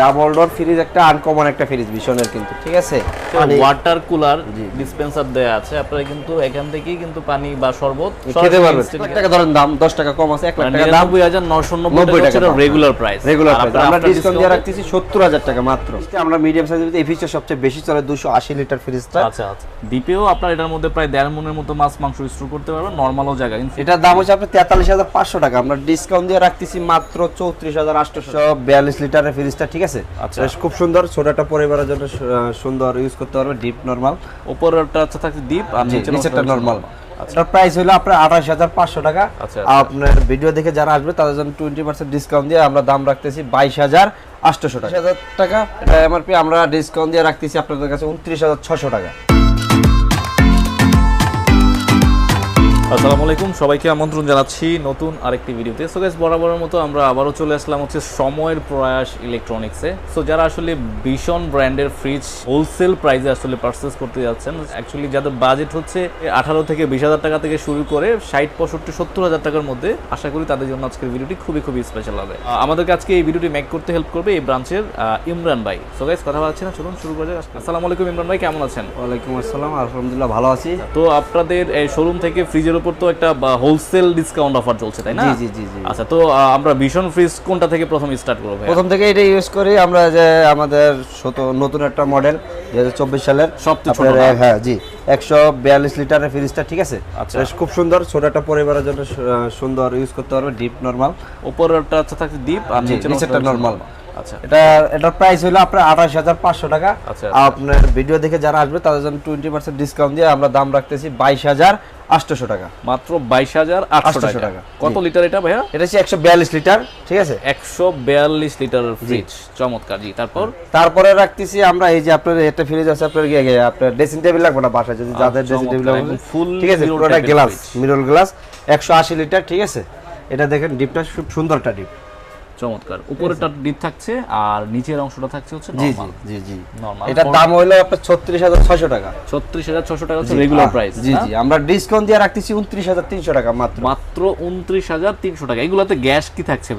Double door fridge একটা uncommon একটা fridge ভীষণের কিন্তু ঠিক আছে? ওয়াটার কুলার ডিসপেন্সার দেয়া আছে আপনারা কিন্তু এখান থেকেই কিন্তু পানি বা শরবত খেতে পারবেন। এক টাকা ধরেন দাম দশ টাকা কম আছে এক লাখ টাকা দাম। নিরানব্বই হাজার নশো নব্বই নব্বই টাকা টাকা দাম। রেগুলার প্রাইস রেগুলার প্রাইস আমরা ডিসকাউন্ট দিয়ে রাখতেছি সত্তর হাজার টাকা মাত্র। আমরা মিডিয়াম সাইজের এই ফ্রিজটা সবচেয়ে বেশি চলে দুশো আশি লিটার ফ্রিজটা আচ্ছা আচ্ছা। ডিপেও আপনার এটার মধ্যে প্রায় দেড় মনের মতো মাছ মাংস স্টোর করতে পারবেন নর্মালও জায়গা কিন্তু এটার দাম হচ্ছে আপনার তেতাল্লিশ হাজার পাঁচশো টাকা। আমরা ডিসকাউন্ট দিয়ে রাখতেছি মাত্র চৌত্রিশ হাজার আটশোশো বিয়াল্লিশ লিটারের ফ্রিজটা ঠিক আছে? আচ্ছা। খুব সুন্দর ছোটটা পরিবারের জন্য সুন্দর ইউজ করতে পারবে ডিপ নর্মাল উপরেরটা হচ্ছে থাকছে ডিপ আর নিচেটা নিচেরটা নর্মাল আচ্ছা। প্রাইস হলো আপনার আঠাশ হাজার পাঁচশো টাকা। আচ্ছা, আপনার ভিডিও দেখে যারা আসবে তাদের জন্য টোয়েন্টি পার্সেন্ট ডিসকাউন্ট দিয়ে আমরা দাম রাখতেছি বাইশ হাজার আটশোশো টাকা। হাজার টাকা? এটা এমআরপি আমরা ডিসকাউন্ট দিয়ে রাখতেছি আপনাদের কাছে উনত্রিশ হাজার ছশো টাকা। আসসালামু আলাইকুম সবাইকে আমন্ত্রণ জানাচ্ছি নতুন আরেকটি ভিডিওতে। সো গাইস বরাবরের মতো আমরা আবারও চলে আসলাম হচ্ছে সময়ের প্রয়াস ইলেকট্রনিক্সে সো যারা আসলে ভীষণ ব্র্যান্ডের ফ্রিজ হোলসেল প্রাইসে আসলে পারচেস করতে যাচ্ছেন অ্যাকচুয়ালি যাদের বাজেট হচ্ছে আঠারো থেকে বিশ হাজার টাকা থেকে শুরু করে ষাট পঁয়ষট্টি সত্তর হাজার টাকার মধ্যে আশা করি তাদের জন্য আজকের ভিডিওটি খুবই খুবই স্পেশাল হবে। আমাদেরকে আজকে এই ভিডিওটি মেক করতে হেল্প করবে এই ব্রাঞ্চের ইমরান ভাই। সো গাইস কথা বলছি না চলুন শুরু করা যাক। আসসালামু আলাইকুম ইমরান ভাই কেমন আছেন? ওয়ালাইকুম আসসালাম আলহামদুলিল্লাহ ভালো আছি। তো আপনাদের এই শোরুম থেকে ফ্রিজের উপর তো একটা হোলসেল ডিসকাউন্ট অফার চলছে তাই না? জি, জি, জি। আচ্ছা তো আমরা ভীষণ ফ্রিজ কোনটা থেকে প্রথম স্টার্ট করব প্রথম থেকে এটা ইউজ করি আমরা যে আমাদের শত নতুন একটা মডেল দুই হাজার চব্বিশ সালের। সবচেয়ে ছোট হ্যাঁ জি একশো বিয়াল্লিশ লিটারের ফ্রিজটা ঠিক আছে? আচ্ছা। খুব সুন্দর ছোট একটা পরিবারের জন্য সুন্দর ইউজ করতে পারবে ডিপ নর্মাল উপরেরটা হচ্ছে থাকছে ডিপ আর নিচেরটা অংশটা আচ্ছা। এটা এটার প্রাইস হলো আপনার আঠাশ হাজার পাঁচশো টাকা। আচ্ছা, আপনার ভিডিও দেখে যারা আসবে তাদের জন্য টোয়েন্টি পার্সেন্ট ডিসকাউন্ট দিয়ে আমরা দাম রাখতেছি বাইশ হাজার আটশোশো টাকা। মাত্র বাইশ হাজার আটশো টাকা। কত লিটার এটা ভাইয়া? এটা হচ্ছে একশো বিয়াল্লিশ লিটার ঠিক আছে? একশো বিয়াল্লিশ লিটারের ফ্রিজ চমৎকার। জি তারপর? তারপরে রাখতেছি আমরা এই যে আপনার একটা ফ্রিজ আছে আপনার গিয়ে আপনার ড্রেসিং টেবিল লাগবে না বাসায় যদি যাদের ড্রেসিং টেবিল লাগবে। full ঠিক আছে পুরোটা গ্লাস। মিরর গ্লাস একশো আশি লিটার ঠিক আছে? এটা দেখেন ডিপটা খুব সুন্দর একটা ডিপ চমৎকার। উপরেরটা ডিপ থাকছে আর নিচের অংশটা থাকছে হচ্ছে জি জি জি নরমাল এটার দাম আপনার ছত্রিশ হাজার ছয়শো টাকা। ছত্রিশ হাজার ছশো টাকা হচ্ছে রেগুলার প্রাইস জি জি। আমরা ডিসকাউন্ট দিয়ে রাখতেছি উনত্রিশ হাজার তিনশো টাকা মাত্র। মাত্র উনত্রিশ হাজার তিনশো টাকা। এগুলোতে গ্যাস কি থাকছে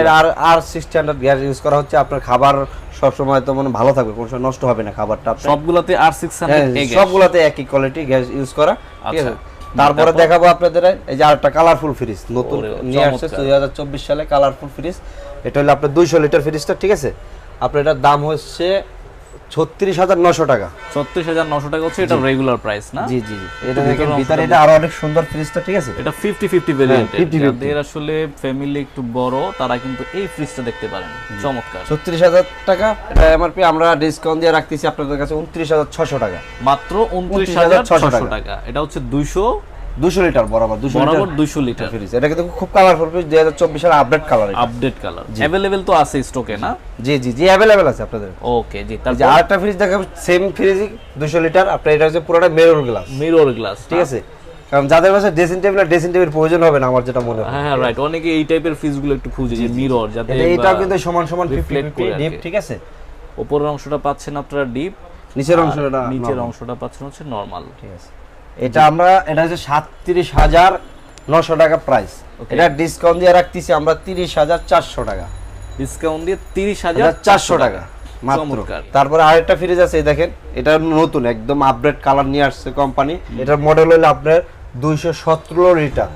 এর আর আর স্ট্যান্ডার্ড গ্যাস ইউজ করা হচ্ছে আপনার খাবার সবসময় তো মানে ভালো থাকবে কোনো সময় নষ্ট হবে না খাবারটা। সবগুলাতে আর সিক্স হ্যাঁ, হান্ড্রেড সবগুলাতে একই কোয়ালিটি গ্যাস ইউজ করা। ঠিক আচ্ছা। আছে তারপরে দেখাবো আপনাদের এই যে আরেকটা কালারফুল ফ্রিজ নতুন নিয়ে আসছে। দুই হাজার চব্বিশ সালে কালারফুল ফ্রিজ এটা হলো আপনার দুইশো লিটার ফ্রিজটা ঠিক আছে আপনার এটার দাম হচ্ছে ছত্রিশ হাজার নশো টাকা। ছত্রিশ হাজার নশো টাকা হচ্ছে এটা রেগুলার প্রাইস না? জি জি এটা দেখেন ভিতরে এটা আরও অনেক সুন্দর ফ্রিজটা ঠিক আছে? এটা ফিফটি ফিফটি ভেরিয়েন্ট 50-50 যাদের আসলে ফ্যামিলি একটু বড় তারা কিন্তু এই ফ্রিজটা দেখতে পারেন। চমৎকার। ছত্রিশ হাজার টাকা এটা এমআরপি আমরা ডিসকাউন্ট দিয়ে রাখতেছি আপনাদের কাছে উনত্রিশ হাজার ছশো টাকা। মাত্র উনত্রিশ হাজার 29,600 ছশো টাকা। টাকা। এটা হচ্ছে দুইশো দুশো লিটার বরাবর দুশো বরাবর দুইশো লিটার। ফ্রিজ। এটা কিন্তু খুব কালারফুল ফ্রিজ দুই হাজার চব্বিশ সালে update colour update colour available তো আছে স্টকে না? জি জি জি অ্যাভেলেবেল আছে আপনাদের। ওকে জি তারপর আরেকটা ফ্রিজ সেম ফ্রিজই দুশো লিটার। আপনার এটা হচ্ছে পুরোটা মেরুর গ্লাস মিরর গ্লাস ঠিক আছে? কারণ যাদের কাছে ড্রেসিং টেবিল আর ড্রেসিং টেবিল প্রয়োজন হবে না আমার যেটা মনে হয়। হ্যাঁ হ্যাঁ রাইট অনেকে এই টাইপের ফ্রিজগুলো একটু খুঁজে যে মিরর যাতে এটা কিন্তু সমান সমান করে ডিপ ঠিক আছে? উপরের অংশটা পাচ্ছেন আপনারা ডিপ নিচের অংশটা নিচের অংশটা পাচ্ছেন হচ্ছে নরমাল ঠিক আছে। এটা আমরা এটা হচ্ছে সাতত্রিশ হাজার নশো টাকা প্রাইস এটা ডিসকাউন্ট দিয়ে রাখতেছি আমরা তিরিশ হাজার চারশো টাকা। ডিসকাউন্ট দিয়ে তিরিশ হাজার চারশো টাকা মাত্র। তারপরে আরেকটা ফ্রিজ আছে এই দেখেন এটা নতুন একদম আপডেট কালার নিয়ে আসছে কোম্পানি এটার মডেল হলো আপনার দুইশো সতেরো লিটার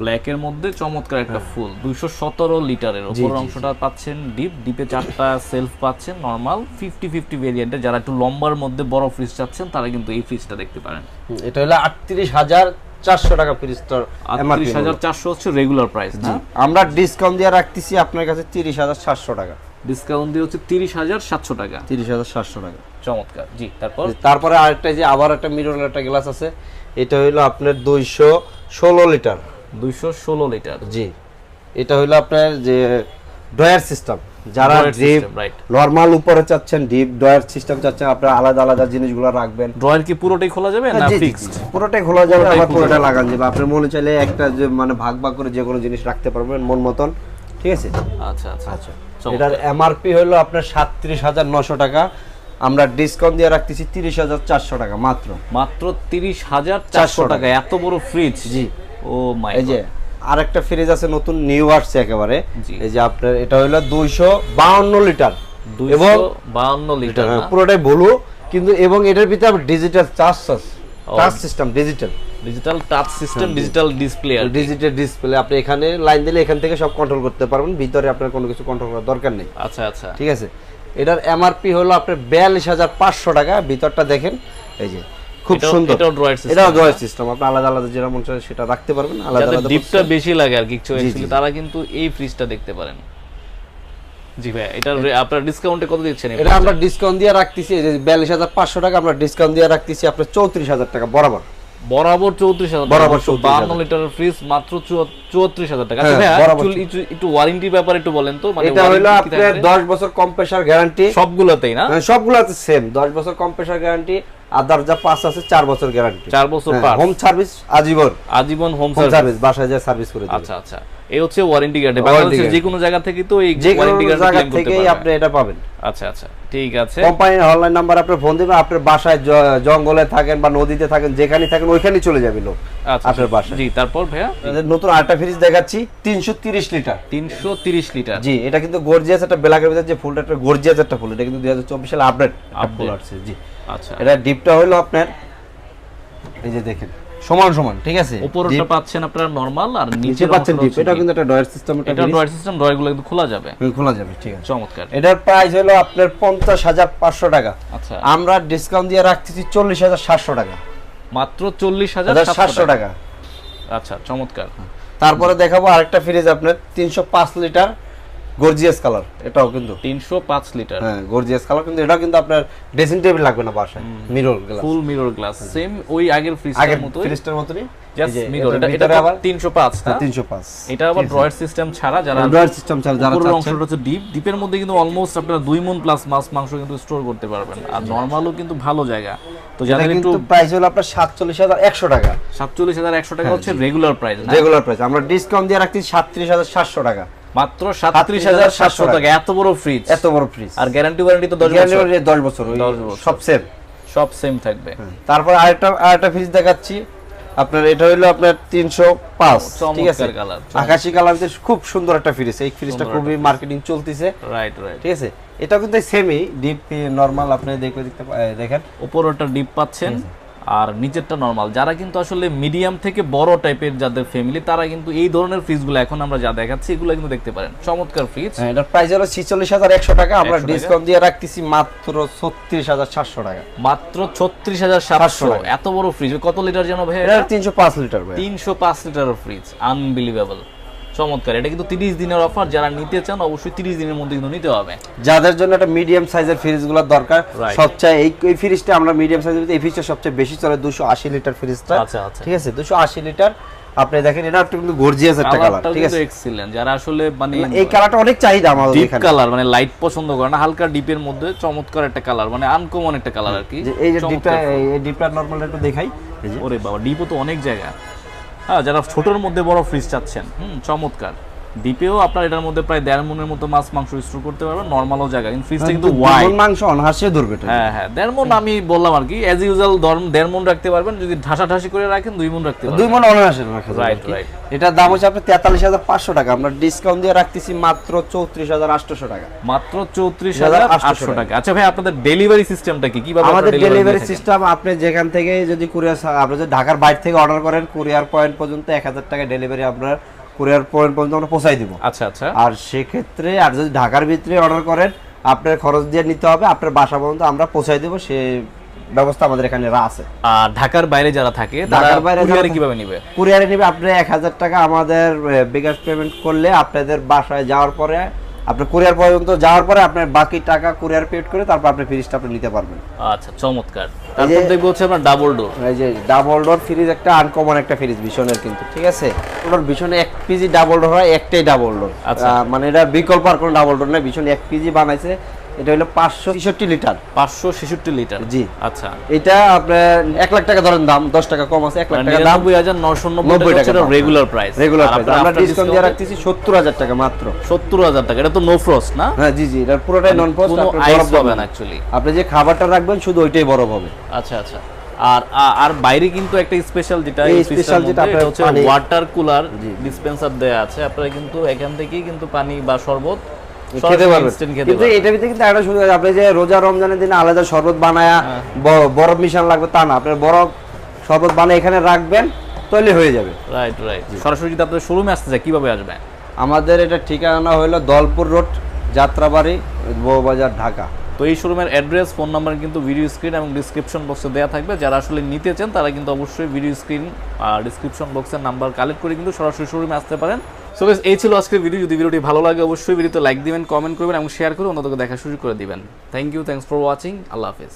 ব্ল্যাক এর মধ্যে চমৎকার একটা ফুল। দুইশো সতেরো লিটারের। হ্যাঁ। জি, অংশটা পাচ্ছেন ডিপ ডিপে চারটা সেলফ পাচ্ছেন নর্মাল ফিফটি ফিফটি ভেরিয়েন্টে যারা একটু লম্বার মধ্যে বড় ফ্রিজ চাচ্ছেন তারা কিন্তু এই ফ্রিজটা দেখতে পারেন। এটা হলো আটত্রিশ হাজার চারশো টাকা ফ্রিজটার আটত্রিশ হাজার চারশো হচ্ছে রেগুলার প্রাইস আমরা ডিসকাউন্ট দিয়ে রাখতেছি আপনার কাছে তিরিশ হাজার সাতশো টাকা। ডিসকাউন্ট দিয়ে হচ্ছে তিরিশ হাজার সাতশো টাকা। তিরিশ হাজার সাতশো টাকা। চমৎকার জি তারপর? তারপরে আরেকটা যে আবার একটা মিরর একটা গ্লাস আছে এটা হইল আপনার দুইশো ষোলো লিটার। দুইশো ষোলো লিটার। জি। এটা হইল আপনার যে ডয়ার সিস্টেম। যারা ডিপ right. উপরে চাচ্ছেন ডিপ ডয়ার সিস্টেম চাচ্ছেন আপনারা আলাদা আলাদা জিনিসগুলো রাখবেন। ড্রয়ার কি পুরোটাই খোলা যাবে না জি, জি, ফিক্সড পুরোটাই খোলা যাবে আবার পুরোটা লাগান যাবে। আপনার মনে চাইলে একটা যে মানে ভাগ ভাগ করে যে কোনো জিনিস রাখতে পারবেন মন মতন। ঠিক আছে? আচ্ছা আচ্ছা। আচ্ছা। এটার এমআরপি হলো আপনার সাতত্রিশ হাজার নশো টাকা। আমরা ডিসকাউন্ট দিয়ে রাখতেছি তিরিশ হাজার চারশো টাকা মাত্র। মাত্র তিরিশ হাজার চারশো টাকা। এত বড় ফ্রিজ জি। ও মাই এই যে আরেকটা ফ্রিজ আছে নতুন নিউ আসছে একেবারে। এই যে আপনার এটা হলো দুইশো বাউন্ন লিটার। এবং বাউন্ন লিটার হ্যাঁ, পুরোটাই ব্লু কিন্তু এবং এটার ভিতরে digital charge touch system digital digital touch system digital display আর ডিজিটাল ডিসপ্লে আপনি এখানে লাইন দিলে এখান থেকে সব কন্ট্রোল করতে পারবেন ভিতরে আপনার কোনো কিছু কন্ট্রোল করার দরকার নেই। আচ্ছা আচ্ছা। ঠিক আছে? এটার এমআরপি হলো আপনার বিয়াল্লিশ হাজার পাঁচশো টাকা ভিতরটা দেখেন এই যে। খুব সুন্দর। এটাও না? ড্রয়ার সিস্টেম আপনি আলাদা আলাদা যেটা মন চায় সেটা রাখতে পারবেন আলাদা আলাদা ডিপটা বেশি লাগে আর অ্যাকচুয়ালি তারা কিন্তু এই ফ্রিজটা দেখতে পারেন। জি ভাই এটা আপনার ডিসকাউন্টে কত দিচ্ছেন এটা আমরা ডিসকাউন্ট দিয়ে রাখতেছি বিয়াল্লিশ হাজার পাঁচশো টাকা আমরা ডিসকাউন্ট দিয়ে রাখতেছি আপনার চৌত্রিশ হাজার টাকা বরাবর। বরাবর চৌত্রিশ হাজার বরাবর বরাবর 34,000 লিটারের ফ্রিজ মাত্র চৌত্রিশ হাজার টাকা। আচ্ছা হ্যাঁ, ভাইয়া, একটু- একটু- ব্যাপারে একটু বলেন তো মানে এটা হলো আপনার থাকবে? দশ বছর কম্প্রেসার গ্যারান্টি সবগুলোতেই না? সবগুলোতে সেম দশ বছর কম্প্রেসার গ্যারান্টি আর দরজা পাঁচ আছে চার বছর গ্যারান্টি চার বছর হোম সার্ভিস আজীবন। আজীবন হোম সার্ভিস বাসায় যায় সার্ভিস করে আচ্ছা আচ্ছা। এই হচ্ছে ওয়ারেন্টি গ্যারান্টি বাংলাদেশের যে কোনো জায়গা থেকে তো এই যে ওয়ারেন্টি গ্যারান্টি থেকেই আপনি এটা পাবেন। আচ্ছা আচ্ছা। ঠিক আছে। কোম্পানির অনলাইন নাম্বার আপনি ফোন দিবেন আপনার বাসায় জঙ্গলে থাকেন বা নদীতে থাকেন যেখানে থাকেন ওইখানেই চলে যাবে লোক আচ্ছা আপনার বাসায়। জি তারপর ভাইয়া? নতুন আরেকটা ফ্রিজ দেখাচ্ছি তিনশো তিরিশ লিটার। তিনশো তিরিশ লিটার। জি এটা কিন্তু গর্জিয়াস একটা বেলাকের ভিতরে যে ফুলটা একটা গর্জিয়াস একটা ফুল। এটা কিন্তু দুই হাজার চব্বিশ সালে আপডেট Update। আসছে জি। আচ্ছা। এটা ডিপটা হলো আপনার এই যে দেখেন সমান সমান ঠিক আছে? উপরটা পাচ্ছেন আপনার নরমাল আর নিচে পাচ্ছেন ডিপ এটা কিন্তু একটা ডয়ার সিস্টেম এটা ড্রয়ার সিস্টেম ড্রয়ারগুলো কিন্তু খোলা যাবে। খোলা যাবে ঠিক আছে। চমৎকার। এটার প্রাইস হলো আপনার পঞ্চাশ হাজার পাঁচশো টাকা। আচ্ছা। আমরা ডিসকাউন্ট দিয়ে রাখতেছি চল্লিশ হাজার সাতশো টাকা। মাত্র চল্লিশ হাজার হাজার সাতশো সাতশো টাকা। টাকা। আচ্ছা চমৎকার। তারপরে দেখাবো আরেকটা ফ্রিজ আপনার তিনশো পাঁচ লিটার গর্জিয়াস কালার এটাও কিন্তু। তিনশো পাঁচ লিটার হ্যাঁ গর্জিয়াস কালার কিন্তু এটাও কিন্তু আপনার ড্রেসিং টেবিল লাগবে না বাসায় mirror glass full mirror glass same ওই আগের আগে ফ্রিজটার মতোই। ফ্রিজটার মতনই? জাস্ট মিরর এটা এটা আবার তিনশো পাঁচ না? তিনশো পাঁচ। এটা আবার ড্রয়ার সিস্টেম ছাড়া যারা ড্রয়ার সিস্টেম চাল যারা চাচ্ছেন অংশটা হচ্ছে ডিপ ডিপের মধ্যে কিন্তু অলমোস্ট আপনারা দুই মন প্লাস মাছ মাংস কিন্তু স্টোর করতে পারবেন। আর নর্মালও কিন্তু ভালো জায়গা। তো এটা যাদের একটু কিন্তু প্রাইস হলো আপনার সাতচল্লিশ হাজার একশো টাকা। সাতচল্লিশ হাজার একশো টাকা হচ্ছে রেগুলার প্রাইস রেগুলার প্রাইস আমরা ডিসকাউন্ট দিয়ে রাখছি সাতত্রিশ হাজার সাতশো টাকা। মাত্র সাতত্রিশ হাজার সাতশো টাকা। এত বড় ফ্রিজ এত বড় ফ্রিজ আর গ্যারান্টি ওয়ারেন্টি তো দশ গ্যারান্টি বছর দশ বছর 10 বছর। সব সেম সব সেম থাকবে। তারপর আরেকটা আরেকটা ফ্রিজ দেখাচ্ছি। আপনার এটা হলো আপনার তিনশো পাঁচ ঠিক আছে? কালার আকাশি কালার খুব সুন্দর একটা ফ্রিজ এই ফ্রিজটা খুবই মার্কেটিং চলতেছে। রাইট রাইট ঠিক আছে? এটা কিন্তু সেমই ডিপ নরমাল আপনি দেখলে দেখতে দেখেন। উপরটা ডিপ পাচ্ছেন। আর নিচেরটা নরমাল যারা কিন্তু আসলে মিডিয়াম থেকে বড় টাইপের যাদের ফ্যামিলি তারা কিন্তু এই ধরনের ফ্রিজগুলো এখন আমরা যা দেখাচ্ছি এগুলো কিন্তু দেখতে পারেন। চমৎকার ফ্রিজ হ্যাঁ, এটার প্রাইস হলো ছিচল্লিশ হাজার একশো টাকা। আমরা 100 ডিসকাউন্ট দিয়ে রাখতেছি মাত্র ছত্রিশ হাজার সাতশো টাকা। মাত্র ছত্রিশ হাজার সাতশো। এত বড় ফ্রিজ কত লিটার যেন ভাই এটা? তিনশো পাঁচ লিটার ভাই। তিনশো পাঁচ লিটারের ফ্রিজ আনবিলিভেবল চমৎকার। এটা কিন্তু তিরিশ দিনের অফার যারা নিতে চান অবশ্যই তিরিশ দিনের মধ্যে কিন্তু নিতে হবে। যাদের জন্য একটা মিডিয়াম সাইজের ফ্রিজগুলো দরকার সবচেয়ে এই এই ফ্রিজটা আমরা মিডিয়াম সাইজের এই ফ্রিজটা সবচেয়ে বেশি চলে দুশো আশি লিটার ফ্রিজটা আচ্ছা আচ্ছা। ঠিক আছে? দুশো আশি লিটার আপনি দেখেন এটা একটু কিন্তু গর্জিয়াস একটা কালার ঠিক আছে? এক্সিলেন্ট যারা আসলে মানে এই কালারটা অনেক চাহিদা আমাদের ডিপ কালার মানে লাইট পছন্দ করে না হালকা ডিপের মধ্যে চমৎকার একটা কালার মানে আনকমন একটা কালার আর কি। এই যে ডিপটা এই ডিপটা নরমাল একটু দেখাই। ওরে বাবা ডিপও তো অনেক জায়গা। হ্যাঁ যারা ছোটোর মধ্যে বড় ফ্রিজ চাচ্ছেন। হুম চমৎকার। ডিপেও আপনার এটার মধ্যে প্রায় দেড় মনের মতো মাছ মাংস স্টোর করতে পারবেন নর্মালও জায়গা। কিন্তু ফ্রিজটা কিন্তু ওয়াইড মাংস অনহাসে ধরবে। হ্যাঁ হ্যাঁ দেড় মন আমি বললাম আর কি। অ্যাজ ইউজুয়াল দেড় মন রাখতে পারবেন যদি ঠাসা ঠাসি করে রাখেন দুই মন রাখতে দুই পারবেন মন অনায়াসে রাখা আর কি। এটার দাম হচ্ছে আপনার তেতাল্লিশ হাজার পাঁচশো টাকা। আমরা ডিসকাউন্ট দিয়ে রাখতেছি মাত্র চৌত্রিশ হাজার আটশোশো টাকা। মাত্র চৌত্রিশ হাজার আটশো টাকা। আচ্ছা ভাই আপনাদের ডেলিভারি সিস্টেমটা কি? কীভাবে আমাদের ডেলিভারি সিস্টেম আপনি যেখান থেকে যদি কুরিয়ার আপনি যদি ঢাকার বাইরে থেকে অর্ডার করেন কুরিয়ার পয়েন্ট পর্যন্ত এক হাজার টাকা ডেলিভারি আপনার কুরিয়ার পয়েন্ট পর্যন্ত আমরা পৌঁছাই দিব। আচ্ছা আচ্ছা। আর সেক্ষেত্রে আর যদি ঢাকার ভিতরে অর্ডার করেন আপনার খরচ দিয়ে নিতে হবে আপনার বাসা পর্যন্ত আমরা পৌঁছাই দেবো সে ব্যবস্থা আমাদের এখানে আছে। আর ঢাকার বাইরে যারা থাকে ঢাকার বাইরে যারা কীভাবে নিবে? কুরিয়ারে নেবে আপনি এক হাজার টাকা আমাদের বিকাশ পেমেন্ট করলে আপনাদের বাসায় যাওয়ার পরে আপনার কুরিয়ার পর্যন্ত যাওয়ার পরে আপনার বাকি টাকা কুরিয়ার পেড করে তারপর আপনি ফ্রিজটা আপনি নিতে পারবেন। আচ্ছা চমৎকার। তারপর দেখব হচ্ছে আপনার ডাবল ডোর এই যে ডাবল ডোর ফ্রিজ একটা আনকমন একটা ফ্রিজ ভীষণের কিন্তু ঠিক আছে? ওটার ভীষণে এক পিজি ডাবল ডোর হয় একটাই ডাবল ডোর আচ্ছা। মানে এটা বিকল্প আর কোনো ডাবল ডোর নেই ভীষণ এক পিজি বানাইছে। এটা হলো পাঁচশো তেষট্টি লিটার। পাঁচশো ছেষট্টি লিটার? জি। আচ্ছা। এটা আপনার এক লাখ টাকা ধরেন দাম দশ টাকা কম আছে এক লাখ মানে টাকা দাম। নিরানব্বই হাজার নশো নব্বই টাকা রেগুলার প্রাইস রেগুলার প্রাইস আমরা ডিসকাউন্ট দিয়ে রাখতেছি সত্তর হাজার টাকা মাত্র। সত্তর হাজার টাকা এটা তো নো ফ্রস্ট না? হ্যাঁ জি জি এটা পুরোটাই নন পোস্ট কোনো আইস হবে না। অ্যাকচুয়ালি আপনি যে খাবারটা রাখবেন শুধু ওইটাই বরফ হবে। আচ্ছা আচ্ছা। আর আর বাইরে কিন্তু একটা স্পেশাল যেটা যেটা যেটা আপনার হচ্ছে ওয়াটার কুলার ডিসপেন্সার দেয়া আছে। আপনারা কিন্তু এখান থেকেই কিন্তু পানি বা শরবত খেতে পারবেন কিন্তু পারবেন। ভিতরে কিন্তু একটা সুবিধা আপনি যে রোজা রমজানের দিনে আলাদা শরবত বানায়া হ্যাঁ। বরফ মিশান লাগবে তা না। আপনার বরফ শরবত বানায় এখানে রাখবেন তৈরি হয়ে যাবে। রাইট রাইট সরাসরি যদি আপনাদের শোরুমে আসতে চায় কীভাবে আসবে? আমাদের এটা ঠিকানা হলো দলপুর রোড যাত্রাবাড়ি বউবাজার ঢাকা। তো এই শোরুমের অ্যাড্রেস ফোন নাম্বার কিন্তু ভিডিও স্ক্রিন এবং ডিসক্রিপশন বক্সে দেওয়া থাকবে। যারা আসলে নিতে চান তারা কিন্তু অবশ্যই ভিডিও স্ক্রিন আর ডিসক্রিপশন বক্সের নাম্বার কালেক্ট করে কিন্তু সরাসরি শোরুমে আসতে পারেন। সো বেশ এই ছিল আজকের ভিডিও যদি ভিডিওটি ভালো লাগে, অবশ্যই ভিডিওতে লাইক দিবেন কমেন্ট করবেন এবং শেয়ার করে অন্যদেরকে দেখা শুরু করে দিবেন। Thank you thanks for watching Allah Hafiz.